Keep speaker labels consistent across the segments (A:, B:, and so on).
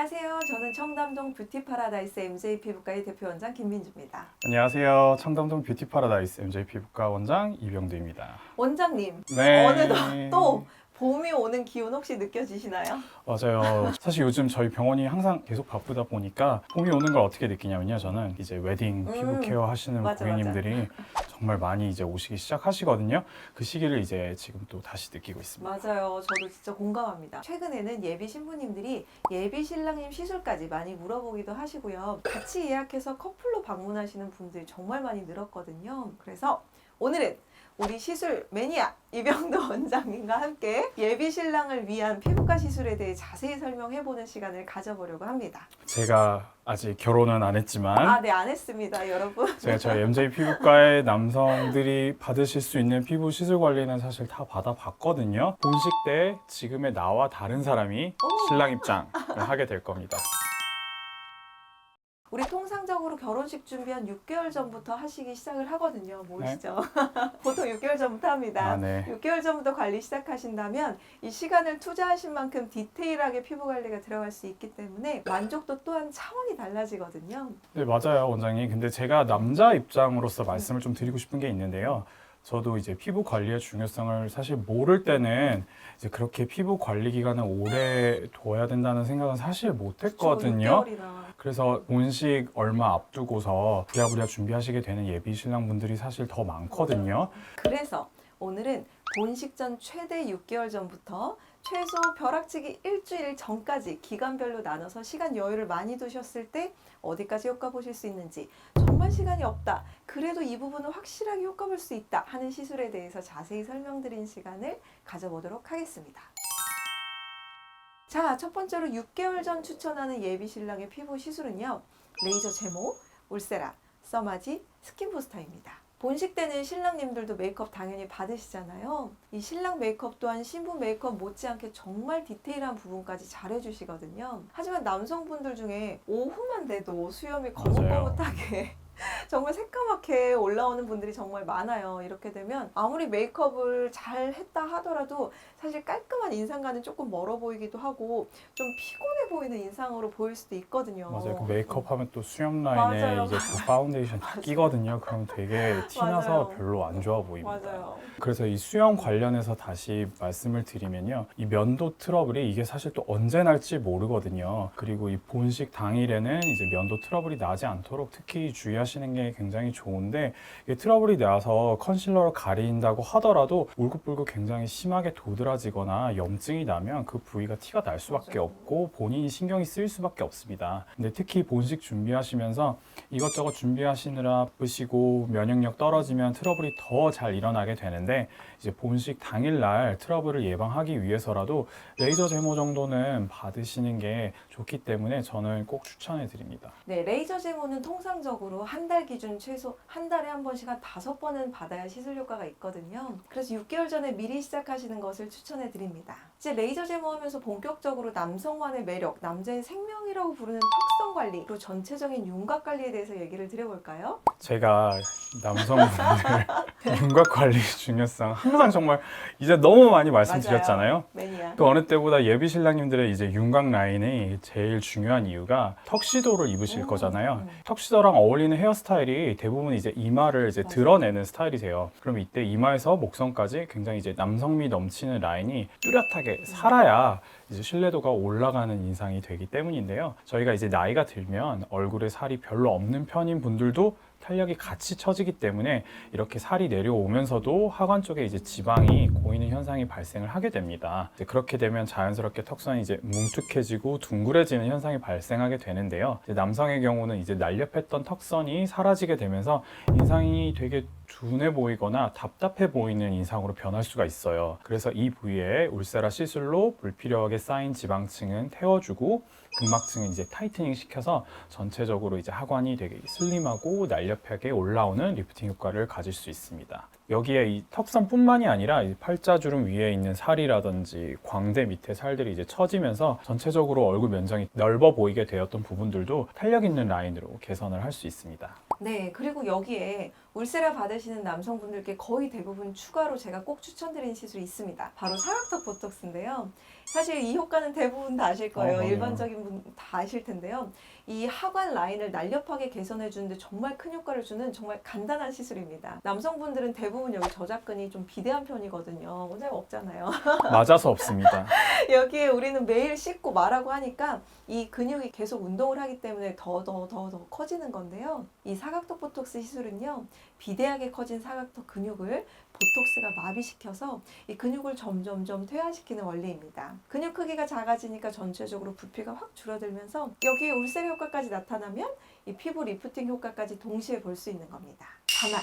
A: 안녕하세요. 저는 청담동 뷰티 파라다이스 MJ 피부과의 대표 원장 김민주입니다.
B: 안녕하세요. 청담동 뷰티 파라다이스 MJ 피부과 원장 이병두입니다.
A: 원장님,
B: 네.
A: 어느덧 또 봄이 오는 기운 혹시 느껴지시나요?
B: 맞아요. 사실 요즘 저희 병원이 항상 계속 바쁘다 보니까 봄이 오는 걸 어떻게 느끼냐면요. 저는 이제 웨딩 피부
A: 음,
B: 케어 하시는
A: 맞아,
B: 고객님들이 정말 많이 이제 오시기 시작하시거든요. 그 시기를 이제 지금 또 다시 느끼고 있습니다.
A: 맞아요. 저도 진짜 공감합니다. 최근에는 예비 신부님들이 예비 신랑님 시술까지 많이 물어보기도 하시고요. 같이 예약해서 커플로 방문하시는 분들이 정말 많이 늘었거든요. 그래서 오늘은 우리 시술 매니아 이병도 원장님과 함께 예비 신랑을 위한 피부과 시술에 대해 자세히 설명해보는 시간을 가져보려고 합니다.
B: 제가 아직 결혼은 안 했지만
A: 아, 네, 안 했습니다, 여러분.
B: 제가 저희 MJ 피부과의 남성들이 받으실 수 있는 피부 시술 관리는 사실 다 받아봤거든요. 본식 때 지금의 나와 다른 사람이
A: 오.
B: 신랑 입장을 하게 될 겁니다.
A: 우리 통 상적으로 결혼식 준비 한 6개월 전부터 하시기 시작을 하거든요. 모르시죠? 보통 6개월 전부터 합니다.
B: 아, 네.
A: 6개월 전부터 관리 시작하신다면 이 시간을 투자하신 만큼 디테일하게 피부 관리가 들어갈 수 있기 때문에 만족도 또한 차원이 달라지거든요.
B: 네, 맞아요, 원장님. 근데 제가 남자 입장으로서 말씀을 좀 드리고 싶은 게 있는데요. 저도 이제 피부 관리의 중요성을 사실 모를 때는 이제 그렇게 피부 관리 기간을 오래 둬야 된다는 생각은 사실 못 했거든요.
A: 6개월이나.
B: 그래서 본식 얼마 앞두고서 부랴부랴 준비하시게 되는 예비 신랑 분들이 사실 더 많거든요.
A: 그래서 오늘은 본식 전 최대 6개월 전부터 최소 벼락치기 일주일 전까지 기간별로 나눠서 시간 여유를 많이 두셨을 때 어디까지 효과 보실 수 있는지 정말 시간이 없다. 그래도 이 부분은 확실하게 효과 볼 수 있다 하는 시술에 대해서 자세히 설명드린 시간을 가져보도록 하겠습니다. 자, 첫 번째로 6개월 전 추천하는 예비 신랑의 피부 시술은요. 레이저 제모, 울세라, 써마지, 스킨 부스터입니다. 본식 때는 신랑님들도 메이크업 당연히 받으시잖아요. 이 신랑 메이크업 또한 신부 메이크업 못지않게 정말 디테일한 부분까지 잘 해주시거든요. 하지만 남성분들 중에 오후만 돼도 수염이 거뭇거뭇하게 정말 새까맣게 올라오는 분들이 정말 많아요. 이렇게 되면 아무리 메이크업을 잘 했다 하더라도 사실 깔끔한 인상과는 조금 멀어 보이기도 하고 좀 피곤해 보이는 인상으로 보일 수도 있거든요.
B: 맞아요. 그 메이크업 하면 또 수염 라인에
A: 맞아요.
B: 이제 그 파운데이션 다 끼거든요. 그럼 되게 티나서
A: 맞아요.
B: 별로 안 좋아 보입니다.
A: 맞아요.
B: 그래서 이 수영 관련해서 다시 말씀을 드리면요. 이 면도 트러블이 이게 사실 또 언제 날지 모르거든요. 그리고 이 본식 당일에는 이제 면도 트러블이 나지 않도록 특히 주의하시 는 게 굉장히 좋은데 이게 트러블이 나서 컨실러로 가린다고 하더라도 울긋불긋 굉장히 심하게 도드라지거나 염증이 나면 그 부위가 티가 날 수밖에. 없고 본인이 신경이 쓰일 수밖에 없습니다. 근데 특히 본식 준비하시면서 이것저것 준비하시느라 바쁘시고 면역력 떨어지면 트러블이 더 잘 일어나게 되는데 이제 본식 당일날 트러블을 예방하기 위해서라도 레이저 제모 정도는 받으시는 게 좋기 때문에 저는 꼭 추천해 드립니다.
A: 네, 레이저 제모는 통상적으로 한 달 기준 최소 한 달에 한 번씩 한 다섯 번은 받아야 시술 효과가 있거든요. 그래서 6개월 전에 미리 시작하시는 것을 추천해 드립니다. 이제 레이저 제모하면서 본격적으로 남성만의 매력, 남자의 생명이라고 부르는 턱선 관리, 그리고 전체적인 윤곽 관리에 대해서 얘기를 드려볼까요?
B: 제가 남성분들 윤곽 관리 중요성 항상 정말 이제 너무 많이 말씀드렸잖아요.
A: 매니아.
B: 그 어느 때보다 예비 신랑님들의 이제 윤곽 라인이 제일 중요한 이유가 턱시도를 입으실
A: 음,
B: 거잖아요.
A: 음.
B: 턱시도랑 어울리는 헤어스타일이 대부분 이제 이마를 이제. 드러내는 스타일이세요. 그럼 이때 이마에서 목선까지 굉장히 이제 남성미 넘치는 라인이 뚜렷하게 살아야 이제 신뢰도가 올라가는 인상이 되기 때문인데요. 저희가 이제 나이가 들면 얼굴에 살이 별로 없는 편인 분들도 탄력이 같이 처지기 때문에 이렇게 살이 내려오면서도 하관 쪽에 이제 지방이 고이는 현상이 발생을 하게 됩니다. 그렇게 되면 자연스럽게 턱선이 이제 뭉툭해지고 둥그레지는 현상이 발생하게 되는데요. 남성의 경우는 이제 날렵했던 턱선이 사라지게 되면서 인상이 되게 둔해 보이거나 답답해 보이는 인상으로 변할 수가 있어요. 그래서 이 부위에 울세라 시술로 불필요하게 쌓인 지방층은 태워주고 근막층은 이제 타이트닝 시켜서 전체적으로 이제 하관이 되게 슬림하고 날렵하게 올라오는 리프팅 효과를 가질 수 있습니다. 여기에 이 턱선뿐만이 아니라 이 팔자주름 위에 있는 살이라든지 광대 밑에 살들이 이제 처지면서 전체적으로 얼굴 면적이 넓어 보이게 되었던 부분들도 탄력 있는 라인으로 개선을 할 수 있습니다.
A: 네, 그리고 여기에 울세라 받으시는 남성분들께 거의 대부분 추가로 제가 꼭 추천드리는 시술이 있습니다. 바로 사각턱 보톡스인데요. 사실 이 효과는 대부분 다 아실 거예요.
B: 어.
A: 일반적인 분 다 아실 텐데요. 이 하관 라인을 날렵하게 개선해 주는데 정말 큰 효과를 주는 정말 간단한 시술입니다. 남성분들은 대부분 여기 저작근이 좀 비대한 편이거든요. 잘 없잖아요.
B: 맞아서 없습니다.
A: 여기에 우리는 매일 씻고 말하고 하니까 이 근육이 계속 운동을 하기 때문에 더 더 더 더 커지는 건데요. 이 사각턱 보톡스 시술은요. 비대하게 커진 사각턱 근육을 보톡스가 마비시켜서 이 근육을 점점점 퇴화시키는 원리입니다. 근육 크기가 작아지니까 전체적으로 부피가 확 줄어들면서 여기에 울세리 효과까지 나타나면 이 피부 리프팅 효과까지 동시에 볼 수 있는 겁니다. 다만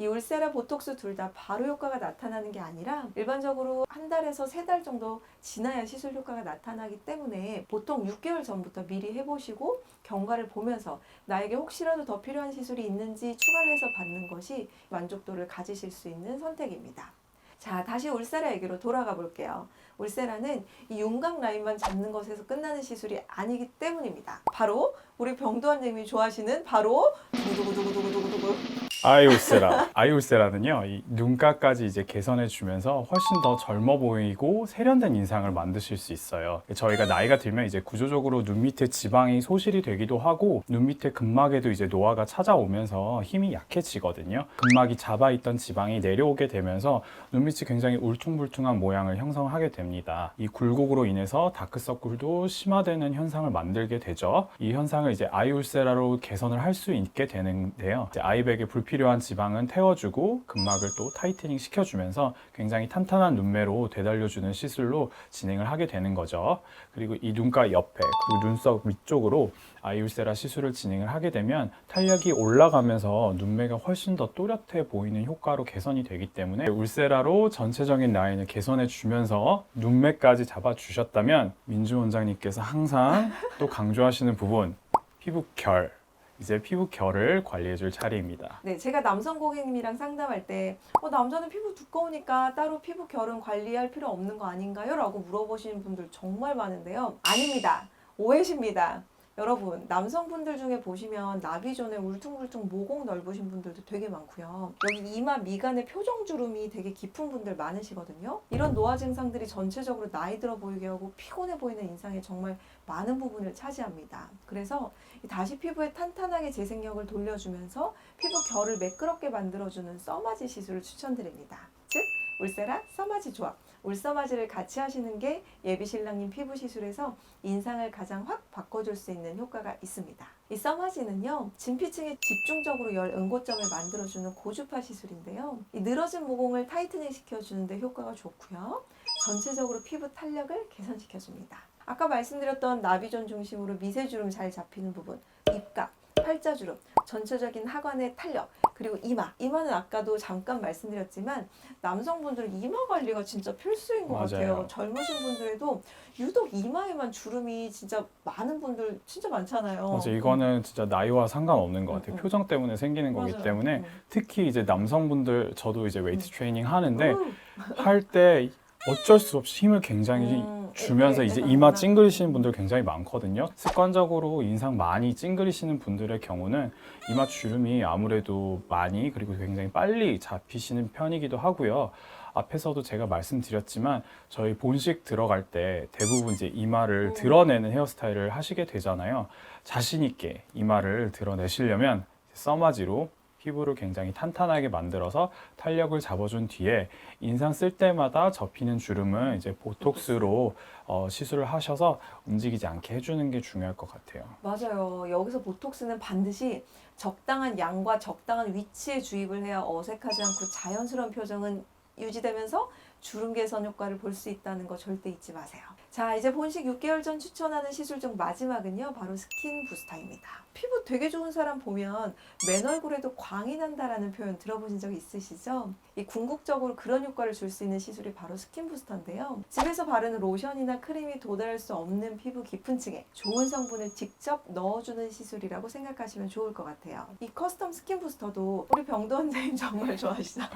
A: 이 울세라 보톡스 둘 다 바로 효과가 나타나는 게 아니라 일반적으로 한 달에서 세 달 정도 지나야 시술 효과가 나타나기 때문에 보통 6개월 전부터 미리 해보시고 경과를 보면서 나에게 혹시라도 더 필요한 시술이 있는지 추가를 해서 받는 것이 만족도를 가지실 수 있는 선택입니다. 자, 다시 울세라 얘기로 돌아가 볼게요. 울세라는 이 윤곽 라인만 잡는 것에서 끝나는 시술이 아니기 때문입니다. 바로 우리 병도환님이 좋아하시는 바로 두구두구두구두구두구
B: 아이울세라. 아이울세라는요, 이 눈가까지 이제 개선해 주면서 훨씬 더 젊어 보이고 세련된 인상을 만드실 수 있어요. 저희가 나이가 들면 이제 구조적으로 눈 밑에 지방이 소실이 되기도 하고 눈 밑에 근막에도 이제 노화가 찾아오면서 힘이 약해지거든요. 근막이 잡아있던 지방이 내려오게 되면서 눈 밑이 굉장히 울퉁불퉁한 모양을 형성하게 됩니다. 이 굴곡으로 인해서 다크서클도 심화되는 현상을 만들게 되죠. 이 현상을 이제 아이울세라로 개선을 할 수 있게 되는데요. 이제 아이백에 불 필요한 지방은 태워주고 근막을 또 타이트닝 시켜주면서 굉장히 탄탄한 눈매로 되달려주는 시술로 진행을 하게 되는 거죠. 그리고 이 눈가 옆에 그리고 눈썹 위쪽으로 아이울세라 시술을 진행을 하게 되면 탄력이 올라가면서 눈매가 훨씬 더 또렷해 보이는 효과로 개선이 되기 때문에 울세라로 전체적인 라인을 개선해 주면서 눈매까지 잡아 주셨다면 민주 원장님께서 항상 또 강조하시는 부분 피부 결 이제 피부 결을 관리해 줄 차례입니다.
A: 네, 제가 남성 고객님이랑 상담할 때 어, 남자는 피부 두꺼우니까 따로 피부 결은 관리할 필요 없는 거 아닌가요? 라고 물어보시는 분들 정말 많은데요. 아닙니다. 오해십니다. 여러분, 남성분들 중에 보시면 나비존에 울퉁불퉁 모공 넓으신 분들도 되게 많고요. 여기 이마 미간에 표정 주름이 되게 깊은 분들 많으시거든요. 이런 노화 증상들이 전체적으로 나이 들어 보이게 하고 피곤해 보이는 인상에 정말 많은 부분을 차지합니다. 그래서 이 다시 피부에 탄탄하게 재생력을 돌려주면서 피부 결을 매끄럽게 만들어주는 써마지 시술을 추천드립니다. 즉, 울세라 써마지 조합. 울써마지를 같이 하시는 게 예비 신랑님 피부 시술에서 인상을 가장 확 바꿔줄 수 있는 효과가 있습니다. 이 써마지는요, 진피층에 집중적으로 열 응고점을 만들어주는 고주파 시술인데요. 이 늘어진 모공을 타이트닝 시켜주는데 효과가 좋고요. 전체적으로 피부 탄력을 개선시켜줍니다. 아까 말씀드렸던 나비존 중심으로 미세주름 잘 잡히는 부분, 입각, 팔자주름, 전체적인 하관의 탄력, 그리고 이마. 이마는 아까도 잠깐 말씀드렸지만 남성분들은 이마 관리가 진짜 필수인 것
B: 맞아요.
A: 같아요. 젊으신 분들에도 유독 이마에만 주름이 진짜 많은 분들 진짜 많잖아요.
B: 맞아 이거는 진짜 나이와 상관없는 것 같아요.
A: 음, 음.
B: 표정 때문에 생기는 거기
A: 맞아요.
B: 때문에
A: 음.
B: 특히 이제 남성분들 저도 이제 웨이트 트레이닝 하는데
A: 음.
B: 할 때 어쩔 수 없이 힘을 굉장히
A: 음,
B: 주면서
A: 네,
B: 이제
A: 네,
B: 이마
A: 네.
B: 찡그리시는 분들 굉장히 많거든요. 습관적으로 인상 많이 찡그리시는 분들의 경우는 이마 주름이 아무래도 많이 그리고 굉장히 빨리 잡히시는 편이기도 하고요. 앞에서도 제가 말씀드렸지만 저희 본식 들어갈 때 대부분 이제 이마를
A: 음.
B: 드러내는 헤어스타일을 하시게 되잖아요. 자신 있게 이마를 드러내시려면 써마지로 피부를 굉장히 탄탄하게 만들어서 탄력을 잡아준 뒤에 인상 쓸 때마다 접히는 주름은 이제 보톡스로 어, 시술을 하셔서 움직이지 않게 해주는 게 중요할 것 같아요.
A: 맞아요. 여기서 보톡스는 반드시 적당한 양과 적당한 위치에 주입을 해야 어색하지 않고 자연스러운 표정은 유지되면서 주름 개선 효과를 볼 수 있다는 거 절대 잊지 마세요. 자, 이제 본식 6개월 전 추천하는 시술 중 마지막은요. 바로 스킨 부스터입니다. 피부 되게 좋은 사람 보면 맨 얼굴에도 광이 난다라는 표현 들어보신 적 있으시죠? 이 궁극적으로 그런 효과를 줄 수 있는 시술이 바로 스킨 부스터인데요. 집에서 바르는 로션이나 크림이 도달할 수 없는 피부 깊은 층에 좋은 성분을 직접 넣어주는 시술이라고 생각하시면 좋을 것 같아요. 이 커스텀 스킨 부스터도 우리 병도 원장님 정말 좋아하시잖아요.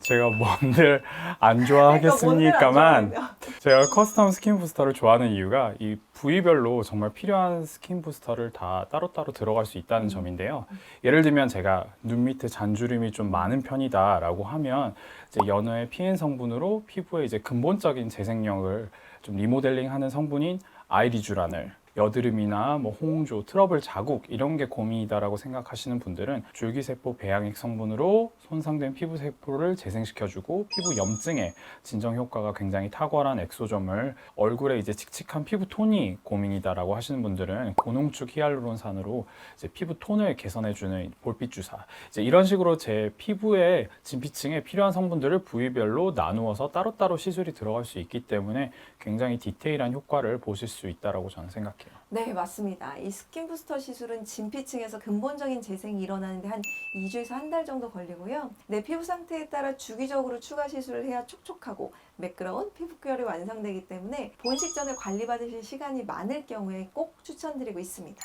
B: 제가 뭔들 안
A: 그러니까
B: 좋아하겠습니까만
A: 뭔들 안
B: 제가 커스텀 스킨 부스터 를 좋아하는 이유가 이 부위별로 정말 필요한 스킨 부스터를 다 따로따로 들어갈 수 있다는
A: 음.
B: 점인데요. 예를 들면 제가 눈 밑에 잔주름이 좀 많은 편이다라고 하면 이제 연어의 PN 성분으로 피부에 이제 근본적인 재생력을 좀 리모델링하는 성분인 아이리쥬란을 여드름이나 뭐 홍조, 트러블 자국 이런 게 고민이다라고 생각하시는 분들은 줄기세포 배양액 성분으로 손상된 피부 세포를 재생시켜주고 피부 염증에 진정 효과가 굉장히 탁월한 엑소점을 얼굴에 이제 칙칙한 피부 톤이 고민이다라고 하시는 분들은 고농축 히알루론산으로 이제 피부 톤을 개선해주는 볼빛 주사 이제 이런 식으로 제 피부의 진피층에 필요한 성분들을 부위별로 나누어서 따로따로 시술이 들어갈 수 있기 때문에 굉장히 디테일한 효과를 보실 수 있다라고 저는 생각해요.
A: 네, 맞습니다. 이 스킨 부스터 시술은 진피층에서 근본적인 재생이 일어나는데 한 2주에서 한 달 정도 걸리고요. 내 피부 상태에 따라 주기적으로 추가 시술을 해야 촉촉하고 매끄러운 피부결이 완성되기 때문에 본식 전에 관리받으실 시간이 많을 경우에 꼭 추천드리고 있습니다.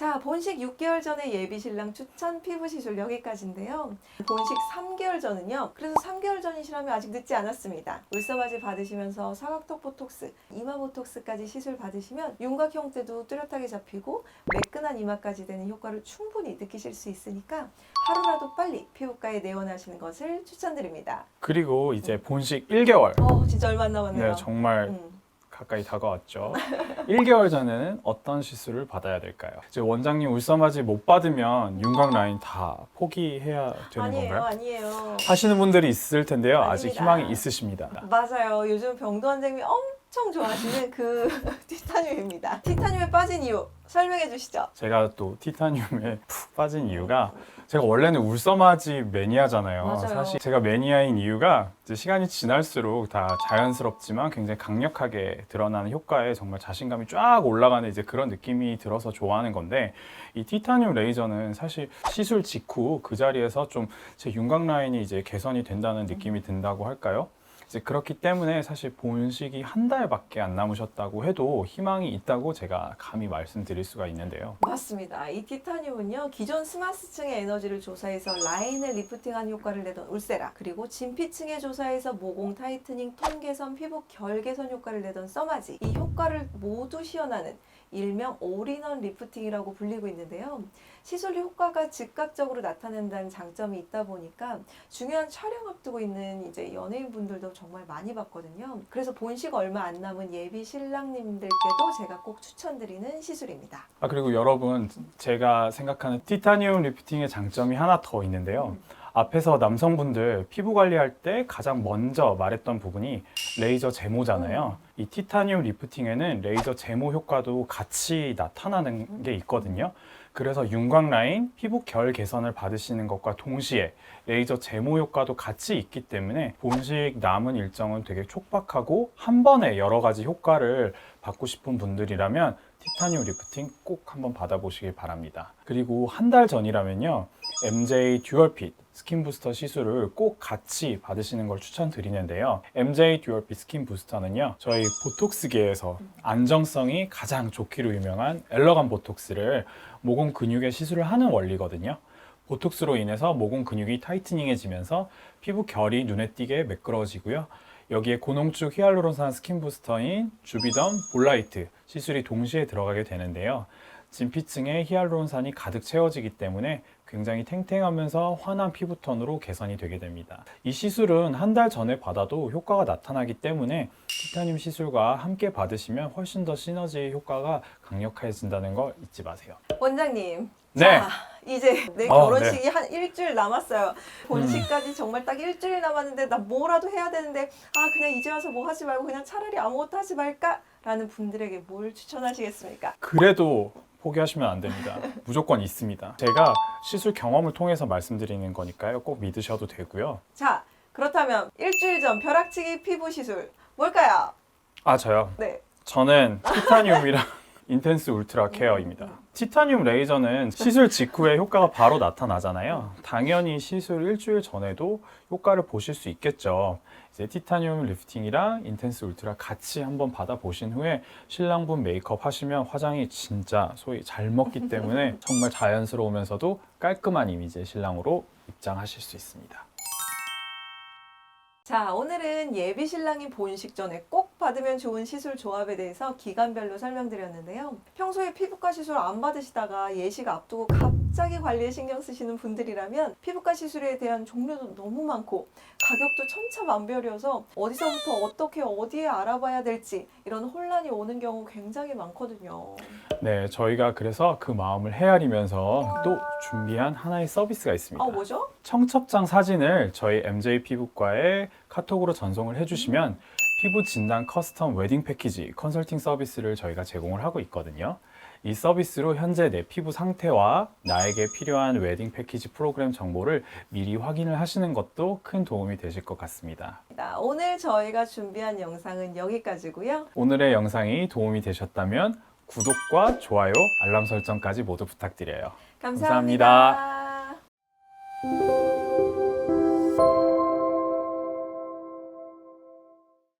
A: 자, 본식 6개월 전에 예비 신랑 추천 피부 시술 여기까지인데요. 본식 3개월 전은요. 그래서 3개월 전이시라면 아직 늦지 않았습니다. 울서바지 받으시면서 사각턱 보톡스, 이마 보톡스까지 시술 받으시면 윤곽 형태도 뚜렷하게 잡히고 매끈한 이마까지 되는 효과를 충분히 느끼실 수 있으니까 하루라도 빨리 피부과에 내원하시는 것을 추천드립니다.
B: 그리고 이제 본식 1개월
A: 어, 진짜 얼마 안 남았네요.
B: 네, 정말
A: 음.
B: 가까이 다가왔죠. 1개월 전에는 어떤 시술을 받아야 될까요? 이제 원장님 울서마지 못 받으면 윤곽 라인 다 포기해야 되는
A: 아니에요,
B: 건가요?
A: 아니에요.
B: 하시는 분들이 있을 텐데요. 아직
A: 아닙니다.
B: 희망이 있으십니다.
A: 맞아요. 요즘 병도 원장님이 엄청 좋아하시는 그 티타늄입니다. 티타늄에 빠진 이유 설명해 주시죠.
B: 제가 또 티타늄에 푹 빠진 이유가 제가 원래는 울서마지 매니아잖아요.
A: 맞아요.
B: 사실 제가 매니아인 이유가 이제 시간이 지날수록 다 자연스럽지만 굉장히 강력하게 드러나는 효과에 정말 자신감이 쫙 올라가는 이제 그런 느낌이 들어서 좋아하는 건데 이 티타늄 레이저는 사실 시술 직후 그 자리에서 좀 제 윤곽 라인이 이제 개선이 된다는 느낌이 든다고 할까요? 이제 그렇기 때문에 사실 본식이 한 달밖에 안 남으셨다고 해도 희망이 있다고 제가 감히 말씀드릴 수가 있는데요.
A: 맞습니다. 이 티타늄은요 기존 스마스층의 에너지를 조사해서 라인을 리프팅하는 효과를 내던 울세라 그리고 진피층의 조사해서 모공 타이트닝, 톤 개선, 피부 결 개선 효과를 내던 써마지 이 효과를 모두 시연하는 일명 올인원 리프팅이라고 불리고 있는데요. 시술 효과가 즉각적으로 나타낸다는 장점이 있다 보니까 중요한 촬영 앞두고 있는 이제 연예인분들도 정말 많이 봤거든요. 그래서 본식 얼마 안 남은 예비 신랑님들께도 제가 꼭 추천드리는 시술입니다.
B: 아 그리고 여러분 제가 생각하는 티타늄 리프팅의 장점이 하나 더 있는데요. 앞에서 남성분들 피부 관리할 때 가장 먼저 말했던 부분이 레이저 제모잖아요. 이 티타늄 리프팅에는 레이저 제모 효과도 같이 나타나는 게 있거든요. 그래서 윤곽 라인, 피부 결 개선을 받으시는 것과 동시에 레이저 제모 효과도 같이 있기 때문에 본식 남은 일정은 되게 촉박하고 한 번에 여러 가지 효과를 받고 싶은 분들이라면 티타늄 리프팅 꼭 한번 받아보시길 바랍니다. 그리고 한 달 전이라면요. MJ 듀얼핏 스킨 부스터 시술을 꼭 같이 받으시는 걸 추천드리는데요. MJ 듀얼핏 스킨 부스터는요. 저희 보톡스계에서 안정성이 가장 좋기로 유명한 엘러간 보톡스를 모공 근육에 시술을 하는 원리거든요. 보톡스로 인해서 모공 근육이 타이트닝해지면서 피부 결이 눈에 띄게 매끄러워지고요. 여기에 고농축 히알루론산 스킨 부스터인 주비덤 볼라이트 시술이 동시에 들어가게 되는데요. 진피층에 히알루론산이 가득 채워지기 때문에 굉장히 탱탱하면서 환한 피부톤으로 개선이 되게 됩니다. 이 시술은 한 달 전에 받아도 효과가 나타나기 때문에 티타늄 시술과 함께 받으시면 훨씬 더 시너지 효과가 강력해진다는 거 잊지 마세요.
A: 원장님.
B: 네.
A: 자, 이제 내
B: 어,
A: 결혼식이 한 일주일 남았어요. 본식까지 정말 딱 일주일 남았는데 나 뭐라도 해야 되는데 아 그냥 이제 와서 뭐 하지 말고 그냥 차라리 아무것도 하지 말까 라는 분들에게 뭘 추천하시겠습니까?
B: 그래도 포기하시면 안 됩니다. 무조건 있습니다. 제가 시술 경험을 통해서 말씀드리는 거니까요. 꼭 믿으셔도 되고요.
A: 자, 그렇다면 일주일 전 벼락치기 피부 시술 뭘까요?
B: 아 저요.
A: 네.
B: 저는 티타늄이랑 인텐스 울트라 케어입니다. 티타늄 레이저는 시술 직후에 효과가 바로 나타나잖아요. 당연히 시술 일주일 전에도 효과를 보실 수 있겠죠. 이제 티타늄 리프팅이랑 인텐스 울트라 같이 한번 받아 보신 후에 신랑분 메이크업 하시면 화장이 진짜 소위 잘 먹기 때문에 정말 자연스러우면서도 깔끔한 이미지의 신랑으로 입장하실 수 있습니다.
A: 자, 오늘은 예비 신랑이 본식 전에 꼭 받으면 좋은 시술 조합에 대해서 기간별로 설명드렸는데요. 평소에 피부과 시술 안 받으시다가 예식 앞두고 갑자기 관리에 신경 쓰시는 분들이라면 피부과 시술에 대한 종류도 너무 많고 가격도 천차만별이어서 어디서부터 어떻게 어디에 알아봐야 될지 이런 혼란이 오는 경우 굉장히 많거든요.
B: 네, 저희가 그래서 그 마음을 헤아리면서 또 준비한 하나의 서비스가 있습니다.
A: 아, 뭐죠?
B: 청첩장 사진을 저희 MJ 피부과에 카톡으로 전송을 해주시면 피부 진단 커스텀 웨딩 패키지 컨설팅 서비스를 저희가 제공을 하고 있거든요. 이 서비스로 현재 내 피부 상태와 나에게 필요한 웨딩 패키지 프로그램 정보를 미리 확인을 하시는 것도 큰 도움이 되실 것 같습니다.
A: 오늘 저희가 준비한 영상은 여기까지고요.
B: 오늘의 영상이 도움이 되셨다면 구독과 좋아요, 알람 설정까지 모두 부탁드려요.
A: 감사합니다.
B: 감사합니다. thank you